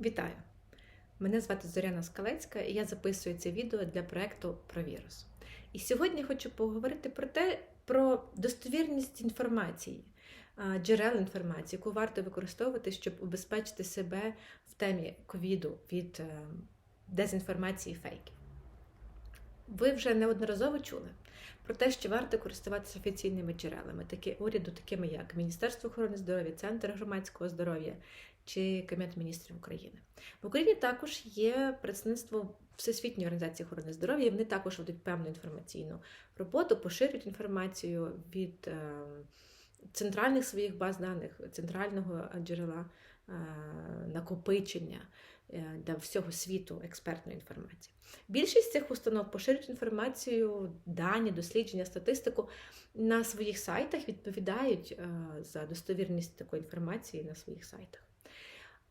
Вітаю! Мене звати Зоряна Скалецька і я записую це відео для проєкту про вірус. І сьогодні хочу поговорити про те, про достовірність інформації, джерел інформації, яку варто використовувати, щоб убезпечити себе в темі ковіду від е, дезінформації фейків. Ви вже неодноразово чули про те, що варто користуватися офіційними джерелами, такі уряду, такими як Міністерство охорони здоров'я, Центр громадського здоров'я чи Кабінет міністрів України. В Україні також є представництво Всесвітньої організації охорони здоров'я. і Вони також ведуть певну інформаційну роботу, поширюють інформацію від е, центральних своїх баз даних, центрального джерела накопичення е, для всього світу експертної інформації. Більшість цих установ поширюють інформацію, дані, дослідження, статистику на своїх сайтах, відповідають е, за достовірність такої інформації на своїх сайтах.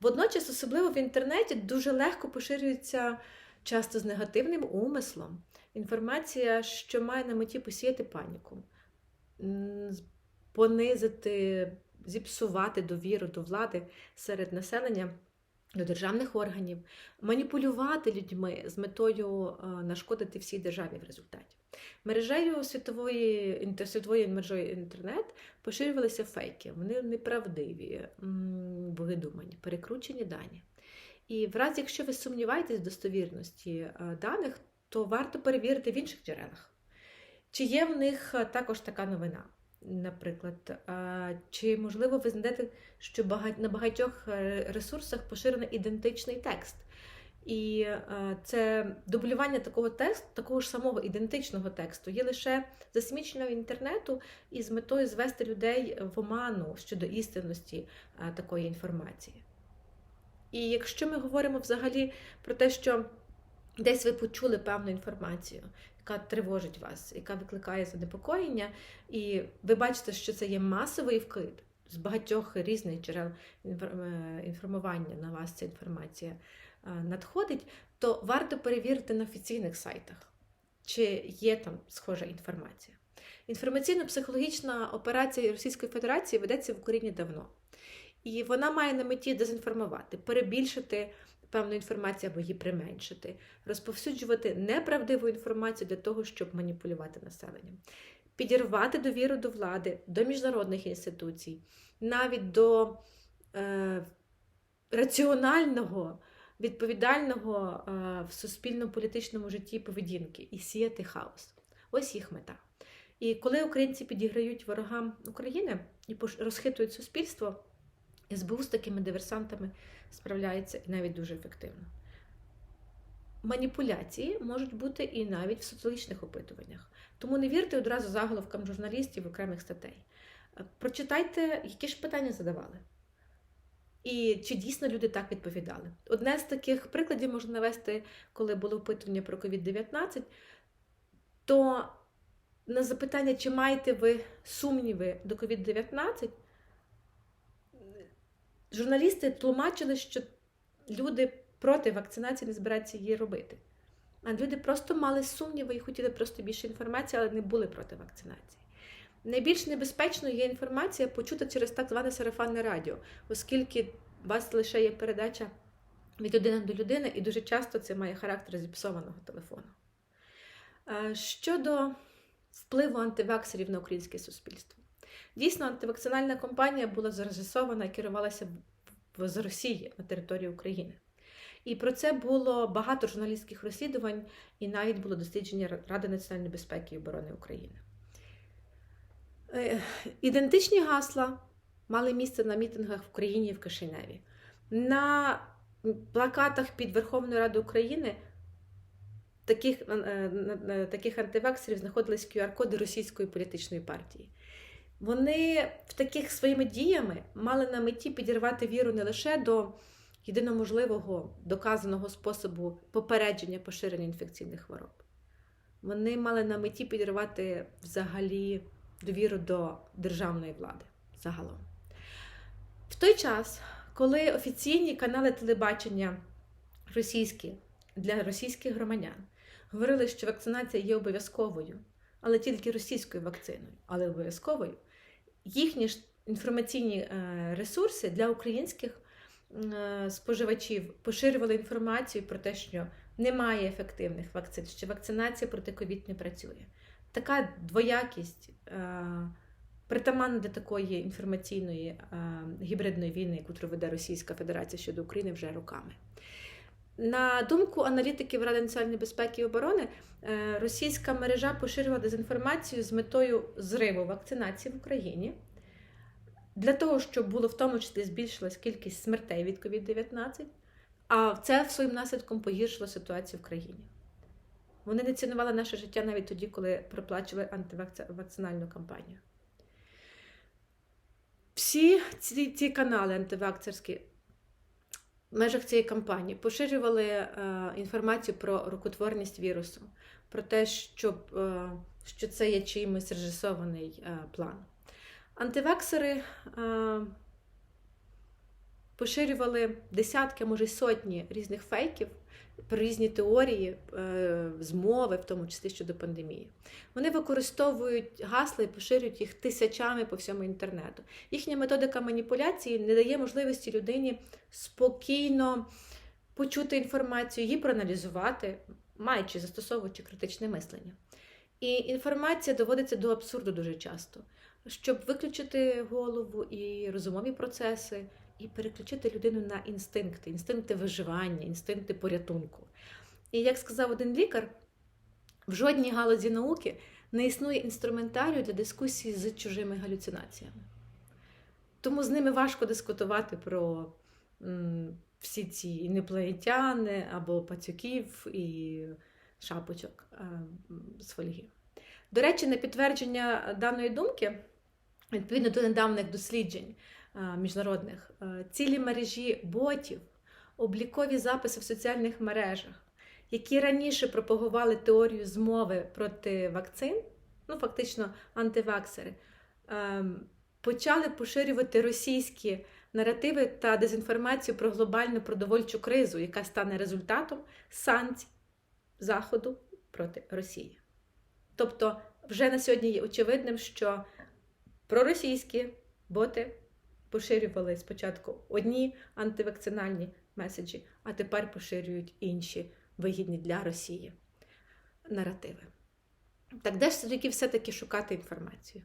Водночас, особливо в інтернеті, дуже легко поширюється часто з негативним умислом інформація, що має на меті посіяти паніку, понизити, зіпсувати довіру до влади серед населення. До державних органів, маніпулювати людьми з метою е, нашкодити всій державі в результаті. Мережею світової світової мережею інтернет поширювалися фейки. Вони неправдиві, видумані, перекручені дані. І в разі, якщо ви сумніваєтесь в достовірності е, даних, то варто перевірити в інших джерелах. Чи є в них е, також така новина? Наприклад, чи можливо ви знайдете, що на багатьох е, ресурсах поширено ідентичний текст? І е, це дублювання такого тексту, такого ж самого ідентичного тексту є лише засміченням інтернету і з метою звести людей в оману щодо істинності е, такої інформації. І якщо ми говоримо взагалі про те, що десь ви почули певну інформацію, яка тривожить вас, яка викликає занепокоєння, і ви бачите, що це є масовий вкид з багатьох різних джерел е, інформування на вас ця інформація е, надходить, то варто перевірити на офіційних сайтах, чи є там схожа інформація. Інформаційно-психологічна операція Російської Федерації ведеться в Україні давно. І вона має на меті дезінформувати, перебільшити певну інформацію або її применшити, розповсюджувати неправдиву інформацію для того, щоб маніпулювати населенням, підірвати довіру до влади, до міжнародних інституцій, навіть до е, раціонального, відповідального е, в суспільно-політичному житті поведінки і сіяти хаос. Ось їх мета. І коли українці підіграють ворогам України і розхитують суспільство, СБУ з такими диверсантами справляється і навіть дуже ефективно. Маніпуляції можуть бути і навіть в соціологічних опитуваннях. Тому не вірте одразу заголовкам журналістів окремих статей. Е, Прочитайте, які ж питання задавали. І чи дійсно люди так відповідали? Одне з таких прикладів можна навести, коли було опитування про COVID-19, то на запитання, чи маєте ви сумніви до COVID-19, журналісти тлумачили, що люди проти вакцинації не збираються її робити. А люди просто мали сумніви і хотіли просто більше інформації, але не були проти вакцинації. Найбільш небезпечною є інформація почута через так зване сарафанне радіо, оскільки у вас лише є передача від людини до людини, і дуже часто це має характер зіпсованого телефону. Е, Щодо впливу антиваксерів на українське суспільство. Дійсно, антивакцинальна кампанія була зарежисована і керувалася з Росії на території України. І про це було багато журналістських розслідувань, і навіть було дослідження Ради національної безпеки і оборони України. Е, Ідентичні гасла мали місце на мітингах в Україні і в Кишиневі. На плакатах під Верховною Радою України таких, е, таких антиваксерів знаходились QR-коди російської політичної партії. Вони в таких своїми діями мали на меті підірвати віру не лише до єдиноможливого доказаного способу попередження поширення інфекційних хвороб. Вони мали на меті підірвати взагалі довіру до державної влади загалом. В той час, коли офіційні канали телебачення російські для російських громадян говорили, що вакцинація є обов'язковою, але тільки російською вакциною, але обов'язковою, їхні ж інформаційні е, ресурси для українських е, споживачів поширювали інформацію про те, що немає ефективних вакцин, що вакцинація проти ковід не працює. Така двоякість е, притаманна до такої інформаційної гібридної війни, яку веде Російська Федерація щодо України вже роками. На думку аналітиків Ради національної безпеки і оборони, е, російська мережа поширювала дезінформацію з метою зриву вакцинації в Україні для того, щоб було в тому числі збільшилась кількість смертей від COVID-19, а це своїм наслідком погіршило ситуацію в країні. Вони не цінували наше життя навіть тоді, коли проплачували антивакцинальну кампанію. Всі ці, ці канали антивакцерські в межах цієї кампанії поширювали е, інформацію про рукотворність вірусу, про те, що, е, що це є чимось режисований е, план. Антивексери е, поширювали десятки, може сотні різних фейків про різні теорії, е, змови, в тому числі щодо пандемії. Вони використовують гасла і поширюють їх тисячами по всьому інтернету. Їхня методика маніпуляції не дає можливості людині спокійно почути інформацію, її проаналізувати, маючи застосовуючи критичне мислення. І інформація доводиться до абсурду дуже часто, щоб виключити голову і розумові процеси, і переключити людину на інстинкти, інстинкти виживання, інстинкти порятунку. І як сказав один лікар, в жодній галузі науки не існує інструментарію для дискусії з чужими галюцинаціями. Тому з ними важко дискутувати про м, всі ці інопланетяни або пацюків і шапочок а, з фольги. До речі, на підтвердження даної думки, відповідно до недавніх досліджень міжнародних, цілі мережі ботів, облікові записи в соціальних мережах, які раніше пропагували теорію змови проти вакцин, ну фактично антиваксери, почали поширювати російські наративи та дезінформацію про глобальну продовольчу кризу, яка стане результатом санкцій Заходу проти Росії. Тобто, вже на сьогодні є очевидним, що проросійські боти поширювали спочатку одні антивакцинальні меседжі, а тепер поширюють інші вигідні для Росії наративи. Так де ж тоді все-таки шукати інформацію?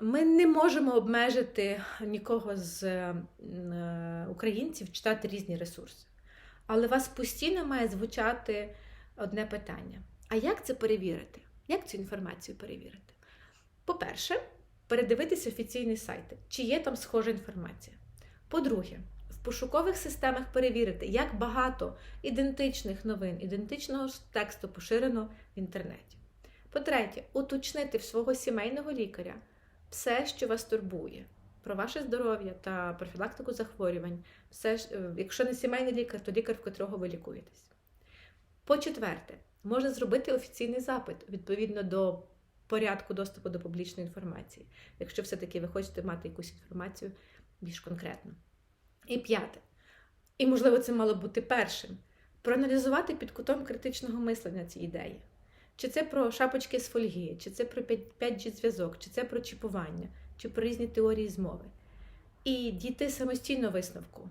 Ми не можемо обмежити нікого з е, українців читати різні ресурси. Але вас постійно має звучати одне питання: а як це перевірити? Як цю інформацію перевірити? По-перше, передивитися офіційні сайти, чи є там схожа інформація. По-друге, в пошукових системах перевірити, як багато ідентичних новин, ідентичного тексту поширено в інтернеті. По-третє, уточнити в свого сімейного лікаря все, що вас турбує. Про ваше здоров'я та профілактику захворювань, все, якщо не сімейний лікар, то лікар, в котрого ви лікуєтесь. По-четверте, можна зробити офіційний запит відповідно до порядку доступу до публічної інформації, якщо все-таки ви хочете мати якусь інформацію більш конкретно. І п'яте, і, можливо, це мало бути першим, проаналізувати під кутом критичного мислення ці ідеї. Чи це про шапочки з фольги, чи це про 5G-зв'язок, чи це про чіпування, чи про різні теорії змови. І дійти самостійно висновку,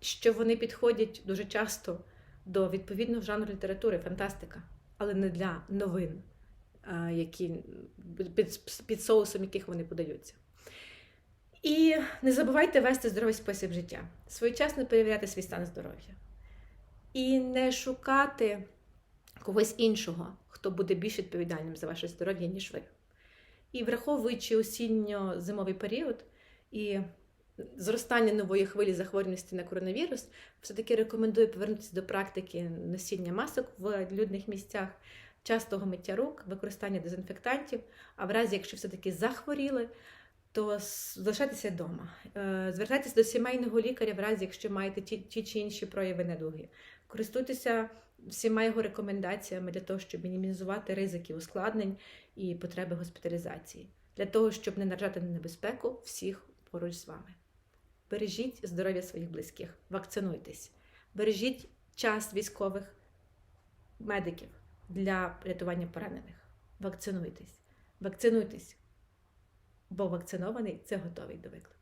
що вони підходять дуже часто до відповідного жанру літератури, фантастика, але не для новин, які, під, під соусом яких вони подаються. І не забувайте вести здоровий спосіб життя, своєчасно перевіряти свій стан здоров'я. І не шукати когось іншого, хто буде більш відповідальним за ваше здоров'я, ніж ви. І враховуючи осінньо-зимовий період і зростання нової хвилі захворюваності на коронавірус, все-таки рекомендую повернутися до практики носіння масок в людних місцях, частого миття рук, використання дезінфектантів. А в разі, якщо все-таки захворіли, то залишайтеся вдома. Е, звертайтеся до сімейного лікаря, в разі, якщо маєте ті, ті чи інші прояви недуги. Користуйтеся всіма його рекомендаціями для того, щоб мінімізувати ризики ускладнень і потреби госпіталізації, для того, щоб не наражати на небезпеку всіх поруч з вами. Бережіть здоров'я своїх близьких, вакцинуйтесь, бережіть час військових медиків для рятування поранених. Вакцинуйтесь, вакцинуйтесь, бо вакцинований це готовий до виклику.